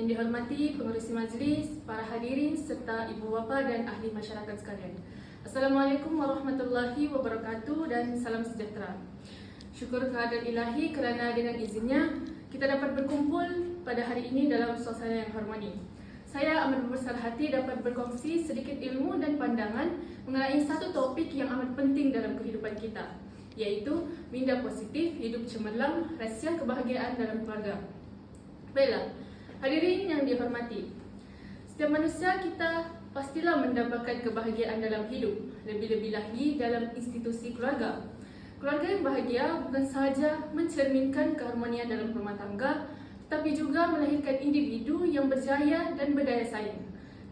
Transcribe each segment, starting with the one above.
Yang dihormati pengurusi majlis, para hadirin serta ibu bapa dan ahli masyarakat sekalian. Assalamualaikum warahmatullahi wabarakatuh dan salam sejahtera. Syukur kehadiran ilahi kerana dengan izinnya kita dapat berkumpul pada hari ini dalam suasana yang harmoni. Saya amat berbesar hati dapat berkongsi sedikit ilmu dan pandangan mengenai satu topik yang amat penting dalam kehidupan kita iaitu minda positif, hidup cemerlang, rahsia kebahagiaan dalam keluarga. Baiklah, hadirin yang dihormati. Setiap manusia kita pastilah mendapatkan kebahagiaan dalam hidup, lebih-lebih lagi dalam institusi keluarga. Keluarga yang bahagia bukan sahaja mencerminkan keharmonian dalam rumah tangga, tetapi juga melahirkan individu yang berjaya dan berdaya saing.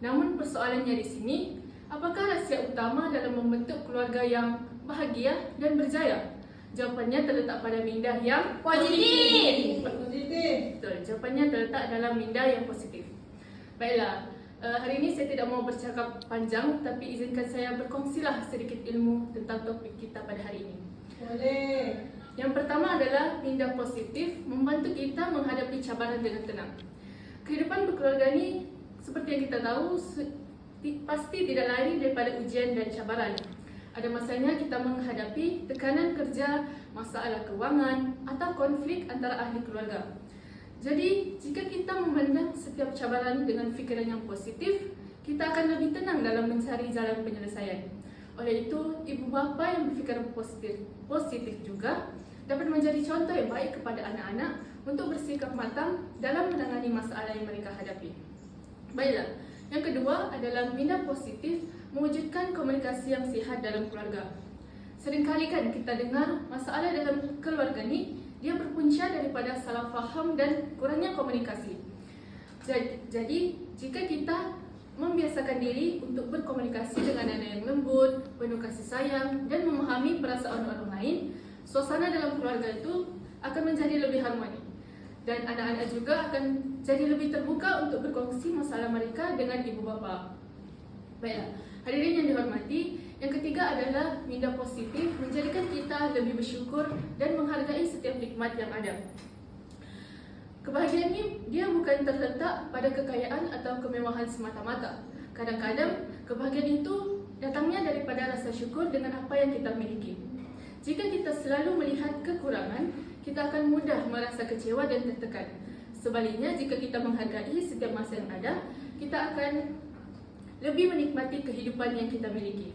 Namun persoalannya di sini, apakah rahsia utama dalam membentuk keluarga yang bahagia dan berjaya? Jawapannya terletak pada minda yang Positif. Positif. Betul, jawapannya terletak dalam minda yang positif. Baiklah, uh, hari ini saya tidak mau bercakap panjang tapi izinkan saya berkongsilah sedikit ilmu tentang topik kita pada hari ini. Boleh. Yang pertama adalah minda positif membantu kita menghadapi cabaran dengan tenang. Kehidupan berkeluarga ini seperti yang kita tahu pasti tidak lari daripada ujian dan cabaran. Ada masanya kita menghadapi tekanan kerja, masalah keuangan atau konflik antara ahli keluarga. Jadi, jika kita memandang setiap cabaran dengan fikiran yang positif, kita akan lebih tenang dalam mencari jalan penyelesaian. Oleh itu, ibu bapa yang berfikir positif, positif juga dapat menjadi contoh yang baik kepada anak-anak untuk bersikap matang dalam menangani masalah yang mereka hadapi. Baiklah, yang kedua adalah minda positif mewujudkan komunikasi yang sihat dalam keluarga. Seringkali kan kita dengar masalah dalam keluarga ni dia berpunca daripada salah faham dan kurangnya komunikasi. Ja- Jadi, jika kita membiasakan diri untuk berkomunikasi dengan anak yang lembut, penuh kasih sayang dan memahami perasaan orang lain, suasana dalam keluarga itu akan menjadi lebih harmoni. Dan anak-anak juga akan jadi lebih terbuka untuk berkongsi masalah mereka dengan ibu bapa. Baiklah, hadirin yang dihormati, yang ketiga adalah minda positif menjadikan kita lebih bersyukur dan menghargai setiap nikmat yang ada. Kebahagiaan ini dia bukan terletak pada kekayaan atau kemewahan semata-mata. Kadang-kadang kebahagiaan itu datangnya daripada rasa syukur dengan apa yang kita miliki. Jika kita selalu melihat kekurangan, kita akan mudah merasa kecewa dan tertekan. Sebaliknya, jika kita menghargai setiap masa yang ada, kita akan lebih menikmati kehidupan yang kita miliki.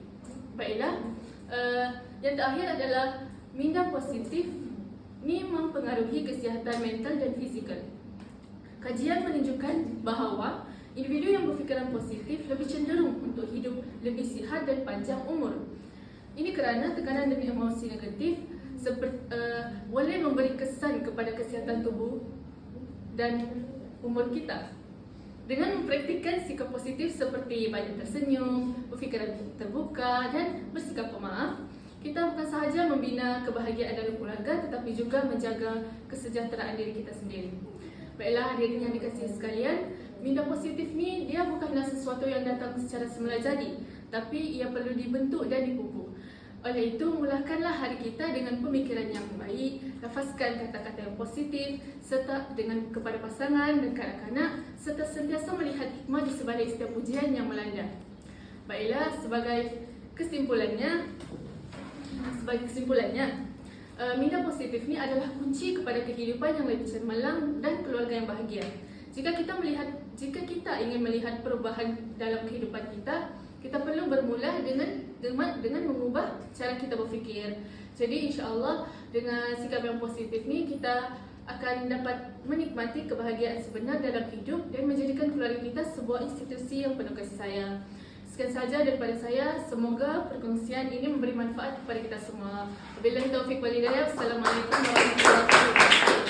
Baiklah, uh, yang terakhir adalah minda positif ini mempengaruhi kesihatan mental dan fizikal. Kajian menunjukkan bahawa individu yang berfikiran positif lebih cenderung untuk hidup lebih sihat dan panjang umur. Ini kerana tekanan demi emosi negatif seperti, uh, boleh memberi kesan kepada kesihatan tubuh dan umur kita. Dengan mempraktikkan sikap positif seperti banyak tersenyum, berfikiran terbuka dan bersikap pemaaf, kita bukan sahaja membina kebahagiaan dalam keluarga tetapi juga menjaga kesejahteraan diri kita sendiri. Baiklah hadirin yang dikasihi sekalian, minda positif ni dia bukanlah sesuatu yang datang secara semula jadi, tapi ia perlu dibentuk dan dipupuk. Oleh itu, mulakanlah hari kita dengan pemikiran yang baik, lafazkan kata-kata yang positif serta dengan kepada pasangan dan kanak-kanak serta sentiasa melihat hikmah di sebalik setiap ujian yang melanda. Baiklah, sebagai kesimpulannya, sebagai kesimpulannya, uh, minda positif ni adalah kunci kepada kehidupan yang lebih cemerlang dan keluarga yang bahagia. Jika kita melihat jika kita ingin melihat perubahan dalam kehidupan kita, kita perlu bermula dengan dengan, dengan mengubah cara kita berfikir. Jadi insya-Allah dengan sikap yang positif ni kita akan dapat menikmati kebahagiaan sebenar dalam hidup dan menjadikan keluarga kita sebuah institusi yang penuh kasih sayang. Sekian saja daripada saya. Semoga perkongsian ini memberi manfaat kepada kita semua. Wabillahi taufiq wal hidayah. Assalamualaikum warahmatullahi wabarakatuh.